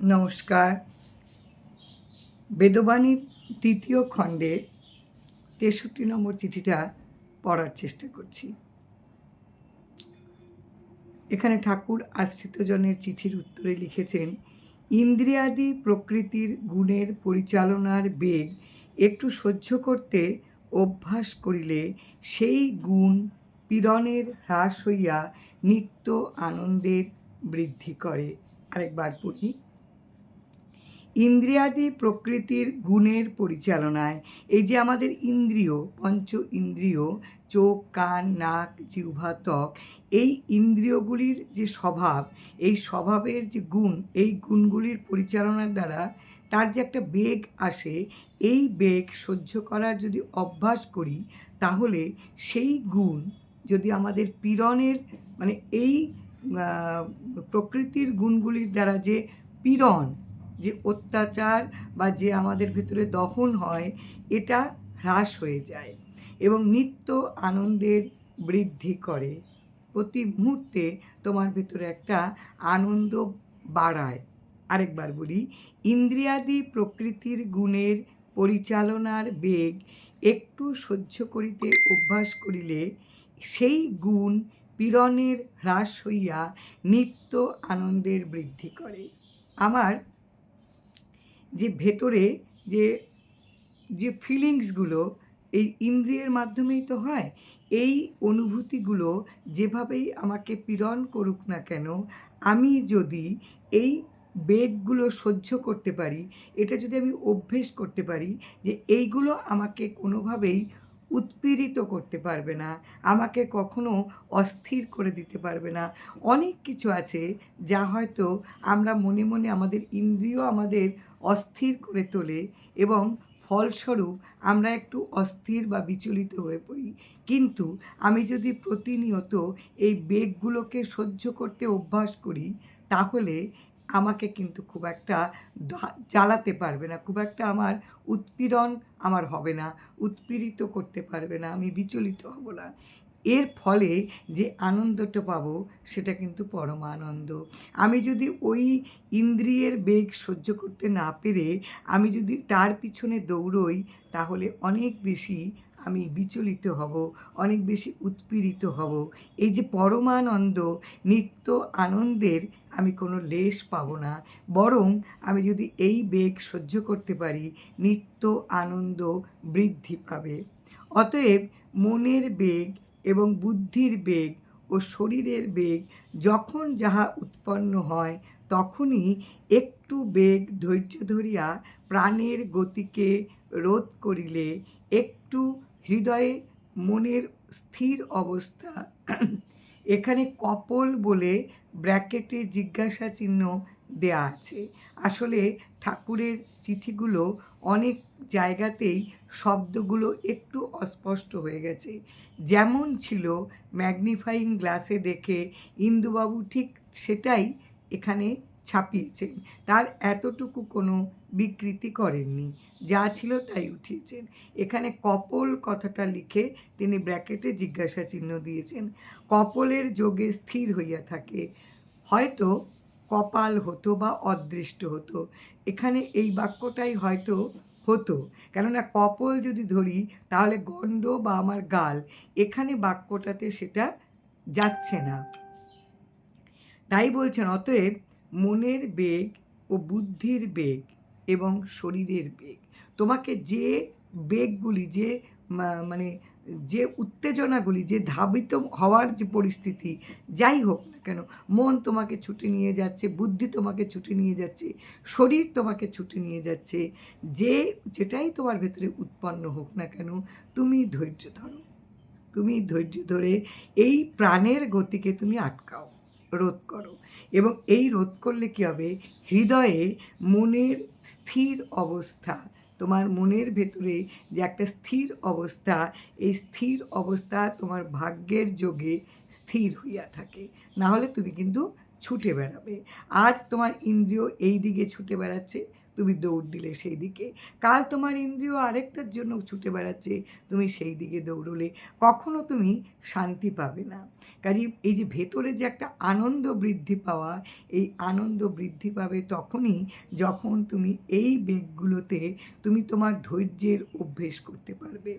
নমস্কার। বেদবাণীর তৃতীয় খণ্ডে তেষট্টি নম্বর চিঠিটা পড়ার চেষ্টা করছি। এখানে ঠাকুর আশ্রিতজনের চিঠির উত্তরে লিখেছেন, ইন্দ্রিয়াদি প্রকৃতির গুণের পরিচালনার বেগ একটু সহ্য করতে অভ্যাস করিলে সেই গুণ পীড়নের হ্রাস হইয়া নিত্য আনন্দের বৃদ্ধি করে। আরেকবার পড়ি। ইন্দ্রিয়াদি প্রকৃতির গুণের পরিচালনায়। এই যে আমাদের ইন্দ্রিয়, পঞ্চ ইন্দ্রিয়, চোখ, কান, নাক, জিহ্বা, ত্বক, এই ইন্দ্রিয়গুলির যে স্বভাব, এই স্বভাবের যে গুণ, এই গুণগুলির পরিচালনার দ্বারা তার যে একটা বেগ আসে, এই বেগ সহ্য করার যদি অভ্যাস করি, তাহলে সেই গুণ যদি আমাদের পীড়নের মানে এই প্রকৃতির গুণগুলির দ্বারা যে পীড়ন যে অত্যাচার বা যে আমাদের ভিতরে দহন হয়, এটা হ্রাস হয়ে যায় এবং নিত্য আনন্দের বৃদ্ধি করে। প্রতি মুহূর্তে তোমার ভিতরে একটা আনন্দ বাড়ায়। আরেকবার বলি, ইন্দ্রিয়াদি প্রকৃতির গুণের পরিচালনার বেগ একটু সহ্য করিতে অভ্যাস করিলে সেই গুণ পীড়নের হ্রাস হইয়া নিত্য আনন্দের বৃদ্ধি করে। আমার যে ভেতরে যে যে ফিলিংসগুলো এই ইন্দ্রিয়ের মাধ্যমেই তো হয়, এই অনুভূতিগুলো যেভাবেই আমাকে পীড়ন করুক না কেন, আমি যদি এই বেগগুলো সহ্য করতে পারি, এটা যদি আমি অভ্যেস করতে পারি যে এইগুলো আমাকে কোনোভাবেই উৎপীড়িত করতে পারবে না, আমাকে কখনো অস্থির করে দিতে পারবে না, অনেক কিছু আছে যা হয়তো আমরা মনে মনে আমাদের ইন্দ্রিয় আমাদের অস্থির করে তোলে এবং ফলস্বরূপ আমরা একটু অস্থির বা বিচলিত হয়ে পড়ি। কিন্তু আমি যদি প্রতিনিয়ত এই বেগগুলোকে সহ্য করতে অভ্যাস করি, তাহলে আমাকে কিন্তু খুব একটা জ্বালাতে পারবে না, খুব একটা আমার উৎপীড়ন আমার হবে না, উৎপীড়িত করতে পারবে না, আমি বিচলিত হব না। এর ফলে যে আনন্দটা পাবো, সেটা কিন্তু পরম আনন্দ আমি যদি ওই ইন্দ্রিয়ের বেগ সহ্য করতে না পেরে আমি যদি তার পিছনে দৌড়ই, তাহলে অনেক বেশি আমি বিচলিত হব, অনেক বেশি উৎপীড়িত হব। এই যে পরমানন্দ, নিত্য আনন্দের আমি কোনো লেশ পাবো না। বরং আমি যদি এই বেগ সহ্য করতে পারি, নিত্য আনন্দ বৃদ্ধি পাবে। অতএব মনের বেগ এবং বুদ্ধির বেগ ও শরীরের বেগ যখন যাহা উৎপন্ন হয়, তখনই একটু বেগ ধৈর্য ধরিয়া প্রাণের গতিকে রোধ করিলে একটু হৃদয়ে মনের স্থির অবস্থা। এখানে কপল বলে ব্র্যাকেটে জিজ্ঞাসা চিহ্ন দেয়া আছে। আসলে ঠাকুরের চিঠিগুলো অনেক জায়গাতেই শব্দগুলো একটু অস্পষ্ট হয়ে গেছে। যেমন ছিল ম্যাগনিফাইং গ্লাসে দেখে ইন্দুবাবু ঠিক সেটাই এখানে ছাপিয়েছেন। তার এতটুকু কোনো বিকৃতি করেননি। যা ছিল তাই উঠিয়েছেন। এখানে কপল কথাটা লিখে তিনি ব্র্যাকেটে জিজ্ঞাসা চিহ্ন দিয়েছেন। কপলের যোগে স্থির হইয়া থাকে। হয়তো কপাল হতো বা অদৃষ্ট হতো। এখানে এই বাক্যটাই হয়তো হতো। কেননা কপল যদি ধরি, তাহলে গণ্ড বা আমার গাল, এখানে বাক্যটাতে সেটা যাচ্ছে না। তাই বলছেন, অতএব মনের বেগ ও বুদ্ধির বেগ এবং শরীরের বেগ। তোমাকে যে বেগগুলি, যে মানে যে উত্তেজনাগুলি, যে ধাবিত হওয়ার যে পরিস্থিতি, যাই হোক না কেন, মন তোমাকে ছুটে নিয়ে যাচ্ছে, বুদ্ধি তোমাকে ছুটে নিয়ে যাচ্ছে, শরীর তোমাকে ছুটে নিয়ে যাচ্ছে, যে যেটাই তোমার ভেতরে উৎপন্ন হোক না কেন, তুমি ধৈর্য ধরো। তুমি ধৈর্য ধরে এই প্রাণের গতিকে তুমি আটকাও, রোধ করো এবং এই রোধ করলে কী হবে? হৃদয়ে মনের স্থির অবস্থা তোমার মনের ভেতরে যে একটা স্থির অবস্থা, এই স্থির অবস্থা তোমার ভাগ্যের যোগে স্থির হইয়া থাকে। না হলে তুমি কিন্তু ছুটে বেড়াবে। আজ তোমার ইন্দ্রিয় এই দিকে ছুটে বেড়াচ্ছে তুমি দৌড় দিলে সেই দিকে কাল তোমার ইন্দ্রিয় আরেকটার জন্য ছুটে বেড়াচ্ছে, তুমি সেই দিকে দৌড়লে। কখনো তুমি শান্তি পাবে না। কাজে এই যে ভেতরে যে একটা আনন্দ বৃদ্ধি পাওয়া, এই আনন্দ বৃদ্ধি পাবে তখনই যখন তুমি এই বেগগুলোতে তুমি তোমার ধৈর্যের অভ্যেস করতে পারবে।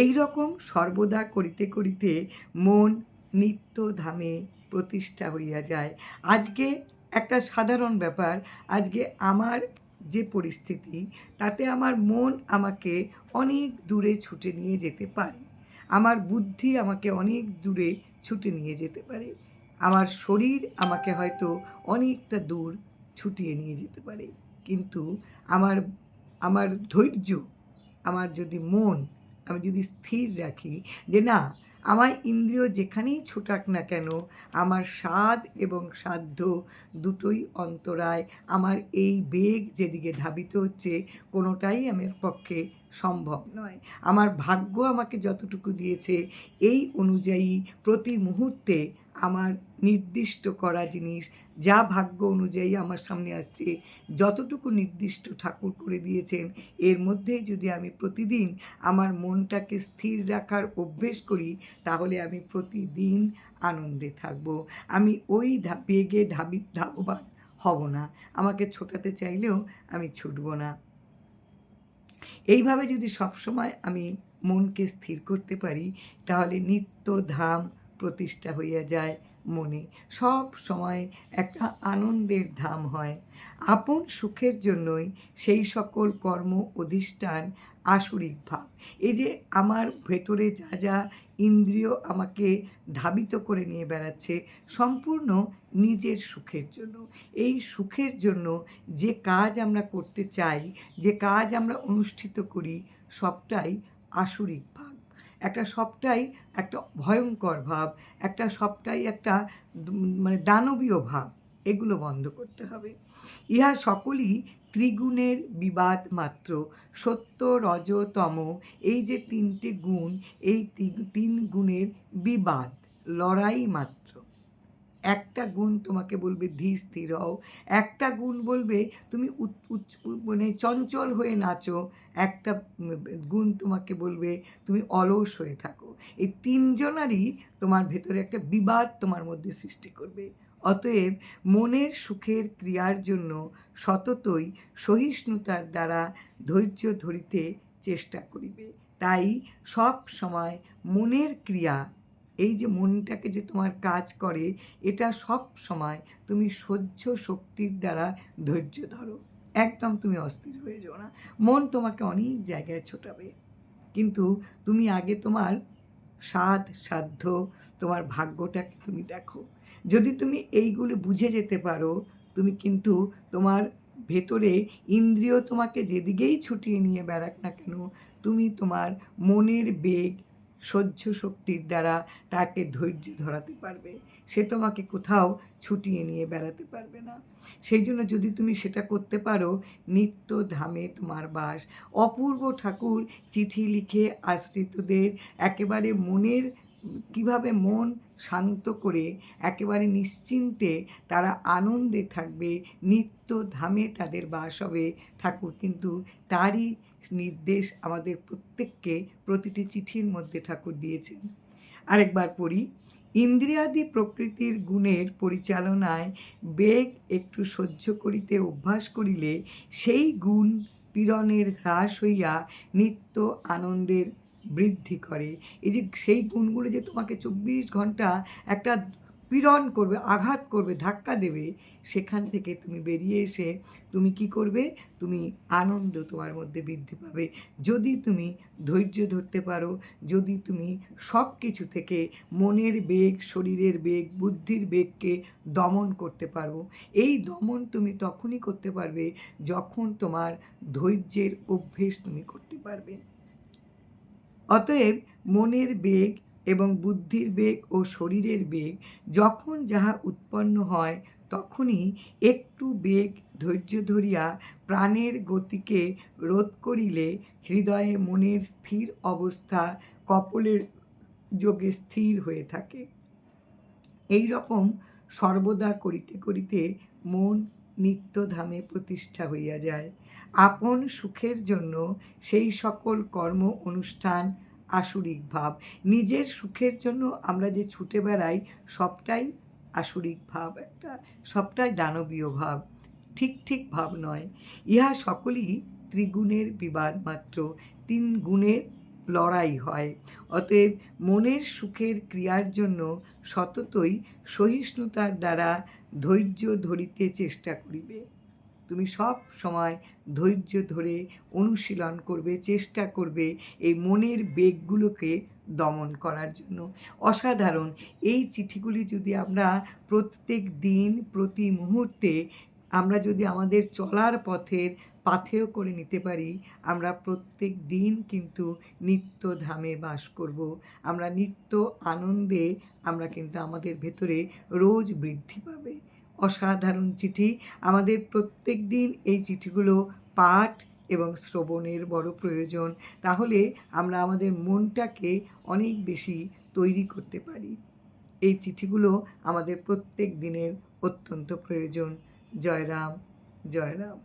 এই রকম সর্বদা করিতে করিতে মন নিত্য ধামে প্রতিষ্ঠা হইয়া যায়। আজকে একটা সাধারণ ব্যাপার। আজকে আমার যে পরিস্থিতি, তাতে আমার মন আমাকে অনেক দূরে ছুটে নিয়ে যেতে পারে। আমার বুদ্ধি আমাকে অনেক দূরে ছুটে নিয়ে যেতে পারে। আমার শরীর আমাকে হয়তো অনেকটা দূর ছুটিয়ে নিয়ে যেতে পারে। কিন্তু আমার আমার ধৈর্য, আমার যদি মন, আমি যদি স্থির রাখি যে না আমার ইন্দ্রিয় যেখানেই ছুটাক না কেন, আমার স্বাদ এবং সাধ্য দুটোই অন্তরায়। আমার এই বেগ যেদিকে ধাবিত হচ্ছে, কোনোটাই আমার পক্ষে সম্ভব নয়। আমার ভাগ্য আমাকে যতটুকু দিয়েছে, এই অনুযায়ী প্রতি মুহূর্তে আমার নির্দিষ্ট করা জিনিস যা ভাগ্য অনুযায়ী আমার সামনে আসছে, যতটুকু নির্দিষ্ট ঠাকুর করে দিয়েছেন, এর মধ্যেই যদি আমি প্রতিদিন আমার মনটাকে স্থির রাখার অভ্যেস করি, তাহলে আমি প্রতিদিন আনন্দে থাকব। আমি ওই বেগে ধাবি ধাবমান হব না। আমাকে ছোটাতে চাইলেও আমি ছুটব না। এইভাবে যদি সবসময় আমি মনকে স্থির করতে পারি, তাহলে নিত্য ধাম প্রতিষ্ঠা হইয়া যায়। মনে সব সময় একটা আনন্দের ধাম হয়। আপন সুখের জন্যই সেই সকল কর্ম, অধিষ্ঠান, আসরিক ভাব। এই যে আমার ভেতরে যা যা ইন্দ্রিয় আমাকে ধাবিত করে নিয়ে বেড়াচ্ছে, সম্পূর্ণ নিজের সুখের জন্য। এই সুখের জন্য যে কাজ আমরা করতে চাই, যে কাজ আমরা অনুষ্ঠিত করি, সবটাই আসরিক ভাব। একটা সবটাই একটা ভয়ঙ্কর ভাব, একটা সবটাই একটা মানে দানবীয় ভাব, এগুলো বন্ধ করতে হবে। ইহা সকলই ত্রিগুণের বিবাদ মাত্র। সত্য রজতম এই যে তিনটে গুণ, এই তিন গুণের বিবাদ, লড়াই মাত্র। একটা গুণ তোমাকে বলবে ধীর স্থির হও। একটা গুণ বলবে, তুমি মানে চঞ্চল হয়ে নাচো। একটা গুণ তোমাকে বলবে, তুমি অলস হয়ে থাকো। এই তিনজনারই তোমার ভেতরে একটা বিবাদ তোমার মধ্যে সৃষ্টি করবে। অতএব মনের সুখের ক্রিয়ার জন্য সততই সহিষ্ণুতার দ্বারা ধৈর্য ধরিতে চেষ্টা করিবে। তাই সব সময় মনের ক্রিয়া এই যে মনটাকে যে তোমার কাজ করে, এটা সব সময় তুমি সহ্য শক্তির দ্বারা ধৈর্য ধরো। একদম তুমি অস্থির হয়ে যাও না। মন তোমাকে অনেক জায়গায় ছোটাবে। কিন্তু তুমি আগে তোমার স্বাদ সাধ্য, তোমার ভাগ্যটাকে তুমি দেখো। যদি তুমি এইগুলো বুঝে যেতে পারো, তুমি কিন্তু তোমার ভেতরে ইন্দ্রিয় তোমাকে যেদিকেই ছুটিয়ে নিয়ে বেড়াক না কেন, তুমি তোমার মনের বেগ সহ্য শক্তির দ্বারা তাকে ধৈর্য ধরাতে পারবে। সে তোমাকে কোথাও ছুটিয়ে নিয়ে বেড়াতে পারবে না। সেই জন্য যদি তুমি সেটা করতে পারো নিত্য ধামে তোমার বাস। অপূর্ব ঠাকুর চিঠি লিখে আশ্রিতদের একেবারে মনের, কীভাবে মন শান্ত করে একেবারে নিশ্চিন্তে তারা আনন্দে থাকবে নিত্য ধামে তাদের বাস হবে। ঠাকুর কিন্তু তারই নির্দেশ আমাদের প্রত্যেককে প্রতিটি চিঠির মধ্যে ঠাকুর দিয়েছেন। আরেকবার পড়ি, ইন্দ্রিয়াদি প্রকৃতির গুণের পরিচালনায় বেগ একটু সহ্য করিতে অভ্যাস করিলে সেই গুণ পীড়নের হ্রাস হইয়া নিত্য আনন্দের বৃদ্ধি করে। এই যে সেই গুণগুলো যে তোমাকে চব্বিশ ঘণ্টা একটা পীড়ন করবে, আঘাত করবে, ধাক্কা দেবে, সেখান থেকে তুমি বেরিয়ে এসে তুমি কি করবে? তুমি আনন্দ তোমার মধ্যে বৃদ্ধি পাবে। যদি তুমি ধৈর্য ধরতে পারো, যদি তুমি সব কিছু থেকে মনের বেগ, শরীরের বেগ, বুদ্ধির বেগকে দমন করতে পারো। এই দমন তুমি তখনই করতে পারবে যখন তোমার ধৈর্যের অভ্যেস তুমি করতে পারবে। অতএব মনের বেগ এবং বুদ্ধির বেগ ও শরীরের বেগ যখন যাহা উৎপন্ন হয়, তখনই একটু বেগ ধৈর্য ধরিয়া প্রাণের গতিকে রোধ করিলে হৃদয়ে মনের স্থির অবস্থা কপলের যোগে স্থির হয়ে থাকে। এই রকম সর্বদা করিতে করিতে মন নিত্যধামে প্রতিষ্ঠা হইয়া যায়। আপন সুখের জন্য সেই সকল কর্ম অনুষ্ঠান আসরিক ভাব। নিজের সুখের জন্য আমরা যে ছুটে বেড়াই, সবটাই আসরিক ভাব একটা, সবটাই দানবীয় ভাব। ঠিক ঠিক ভাব নয়। ইহা সকলই ত্রিগুণের বিবাদ মাত্র। তিন গুণের লড়াই হয়। অতএব মনের সুখের ক্রিয়ার জন্য সততই সহিষ্ণুতার দ্বারা ধৈর্য ধরিতে চেষ্টা করিবে। তুমি সব সময় ধৈর্য ধরে অনুশীলন করবে, চেষ্টা করবে এই মনের বেগগুলোকে দমন করার জন্য। অসাধারণ। এই চিঠিগুলি যদি আমরা প্রত্যেক দিন, প্রতি মুহূর্তে আমরা যদি আমাদের চলার পথের পাথেয় করে নিতে পারি, আমরা প্রত্যেক দিন কিন্তু নিত্য ধামে বাস করব। আমরা নিত্য আনন্দে আমরা কিন্তু আমাদের ভেতরে রোজ বৃদ্ধি পাবে। অসাধারণ চিঠি। আমাদের প্রত্যেক দিন এই চিঠিগুলো পাঠ এবং শ্রবণের বড় প্রয়োজন। তাহলে আমরা আমাদের মনটাকে অনেক বেশি তৈরি করতে পারি। এই চিঠিগুলো আমাদের প্রত্যেক দিনের অত্যন্ত প্রয়োজন। জয় রাম জয় রাম